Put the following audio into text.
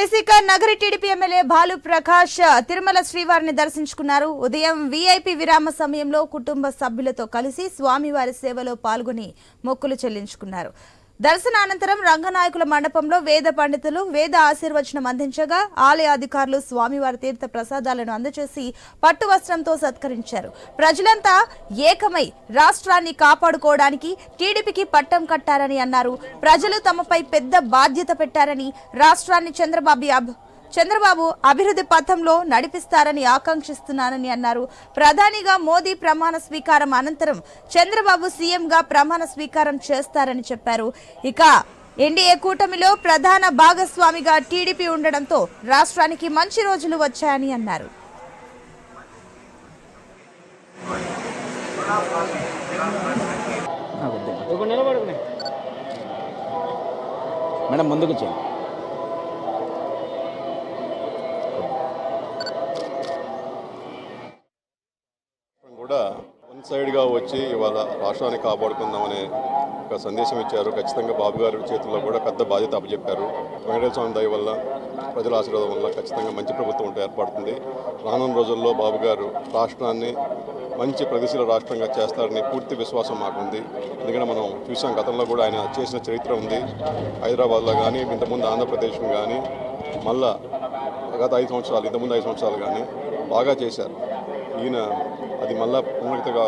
ఏసీక Nagari TDP MLA Bhanu Prakash Tirumala శ్రీవారిని దర్శించుకున్నారు. ఉదయం వీఐపీ విరామ సమయంలో కుటుంబ సభ్యులతో కలిసి స్వామివారి సేవలో పాల్గొని మొక్కులు చెల్లించుకున్నారు. దర్శనానంతరం రంగనాయకుల మండపంలో వేద పండితులు వేద ఆశీర్వచనం అందించగా ఆలయ అధికారులు స్వామివారి తీర్థ ప్రసాదాలను అందజేసి పట్టు వస్త్రంతో సత్కరించారు. ప్రజలంతా ఏకమై రాష్ట్రాన్ని కాపాడుకోవడానికి టీడీపీకి పట్టం కట్టారని అన్నారు. ప్రజలు తమపై పెద్ద బాధ్యత పెట్టారని రాష్ట్రాన్ని చంద్రబాబు అబ్- చంద్రబాబు అభివృద్ధి పథంలో నడిపిస్తారని ఆకాంక్షిస్తున్నానని అన్నారు. ప్రధానిగా మోదీ ప్రమాణ స్వీకారం అనంతరం చంద్రబాబు సీఎంగా ప్రమాణ స్వీకారం చేస్తారని చెప్పారు. ఇక ఎన్డీఏ కూటమిలో ప్రధాన భాగస్వామిగా టీడీపీ ఉండడంతో రాష్ట్రానికి మంచి రోజులు వచ్చాయని అన్నారు. మేడం ముందుకు చేయండి కూడా వన్ సైడ్గా వచ్చి ఇవాళ రాష్ట్రాన్ని కాపాడుకుందామనే ఒక సందేశం ఇచ్చారు. ఖచ్చితంగా బాబు గారి చేతుల్లో కూడా పెద్ద బాధ్యత అప్పచెప్పారు. వెంకటేశ్వర స్వామి దయ వల్ల ప్రజల ఆశీర్వాదం వల్ల ఖచ్చితంగా మంచి ప్రభుత్వం ఉంటే ఏర్పడుతుంది. రానున్న రోజుల్లో బాబు గారు రాష్ట్రాన్ని మంచి ప్రగతిశీల రాష్ట్రంగా చేస్తారని పూర్తి విశ్వాసం మాకుంది. ఎందుకంటే మనం చూసాం గతంలో కూడా ఆయన చేసిన చరిత్ర ఉంది. హైదరాబాద్లో కానీ ఇంతకుముందు ఆంధ్రప్రదేశ్ కానీ మళ్ళా గత ఐదు సంవత్సరాలు ఇంతకుముందు ఐదు సంవత్సరాలు కానీ బాగా చేశారు. ఈయన అది మళ్ళా పునరుక్తిగా